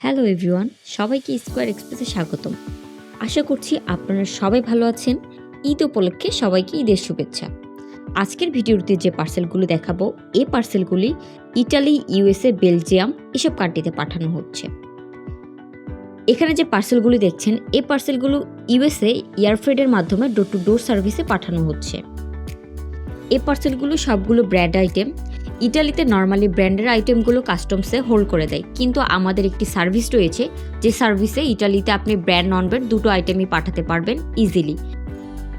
Hello everyone, সবাইকে square এক্সপ্রেসে স্বাগতম। আশা করছি আপনারা সবাই ভালো আছেন। ঈদ উপলক্ষে সবাইকে ঈদের শুভেচ্ছা। আজকের ভিডিওতে যে পার্সেলগুলো দেখাবো, এই পার্সেলগুলি ইটালি ইউএসএ বেলজিয়াম এসব কান্ট্রিতে পাঠানো হচ্ছে। এখানে যে পার্সেলগুলি দেখছেন, এই পার্সেলগুলো ইউএসএ এয়ারফ্রেডের মাধ্যমে ডোর টু ডোর সার্ভিসে পাঠানো হচ্ছে। এই পার্সেলগুলো সবগুলো ব্র্যান্ড আইটেম ইটালিতে নর্মালি ব্র্যান্ডের আইটেমগুলো কাস্টমসে হোল্ড করে দেয়। কিন্তু আমাদের একটি সার্ভিস রয়েছে, যে সার্ভিসে ইটালিতে আপনি ব্র্যান্ড নন ব্র্যান্ড দুটো আইটেমই পাঠাতে পারবেন ইজিলি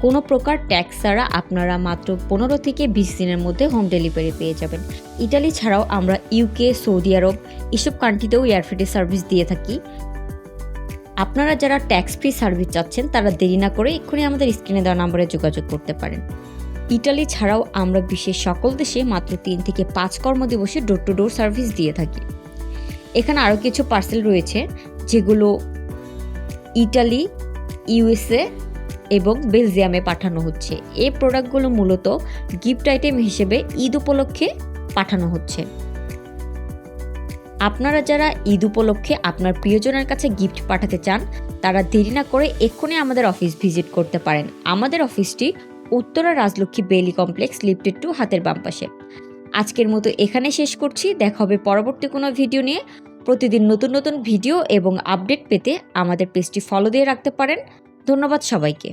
কোনো প্রকার ট্যাক্স ছাড়া আপনারা মাত্র পনেরো থেকে বিশ দিনের মধ্যে হোম ডেলিভারি পেয়ে যাবেন। ইটালি ছাড়াও আমরা ইউকে সৌদি আরব এসব কান্ট্রিতেও এয়ারফ্রেডের সার্ভিস দিয়ে থাকি। আপনারা যারা ট্যাক্স ফ্রি সার্ভিস চাচ্ছেন, তারা দেরি না করে এক্ষুনি আমাদের স্ক্রিনে দেওয়া নম্বরে যোগাযোগ করতে পারেন। ইটালি ছাড়াও আমরা বিশ্বের সকল দেশে মাত্র তিন থেকে পাঁচ কর্মদিবসে ডোর টু ডোর সার্ভিস দিয়ে থাকি। এখানে আরও কিছু পার্সেল রয়েছে, যেগুলো ইটালি, ইউএসএ এবং বেলজিয়ামে পাঠানো হচ্ছে। এই প্রোডাক্টগুলো মূলত গিফট আইটেম হিসেবে ঈদ উপলক্ষে পাঠানো হচ্ছে। আপনারা যারা ঈদ উপলক্ষে আপনার প্রিয়জনের কাছে গিফট পাঠাতে চান, তারা দেরি না করে এক্ষুনি আমাদের অফিস ভিজিট করতে পারেন। আমাদের অফিসটি উত্তরা রাজলক্ষ্মী বেলি কমপ্লেক্স লিফটেড টু হাতের বাম পাশে। আজকের মতো এখানে শেষ করছি। দেখা হবে পরবর্তী কোনো ভিডিও নিয়ে। প্রতিদিন নতুন নতুন ভিডিও এবং আপডেট পেতে আমাদের পেজটি ফলো দিয়ে রাখতে পারেন। ধন্যবাদ সবাইকে।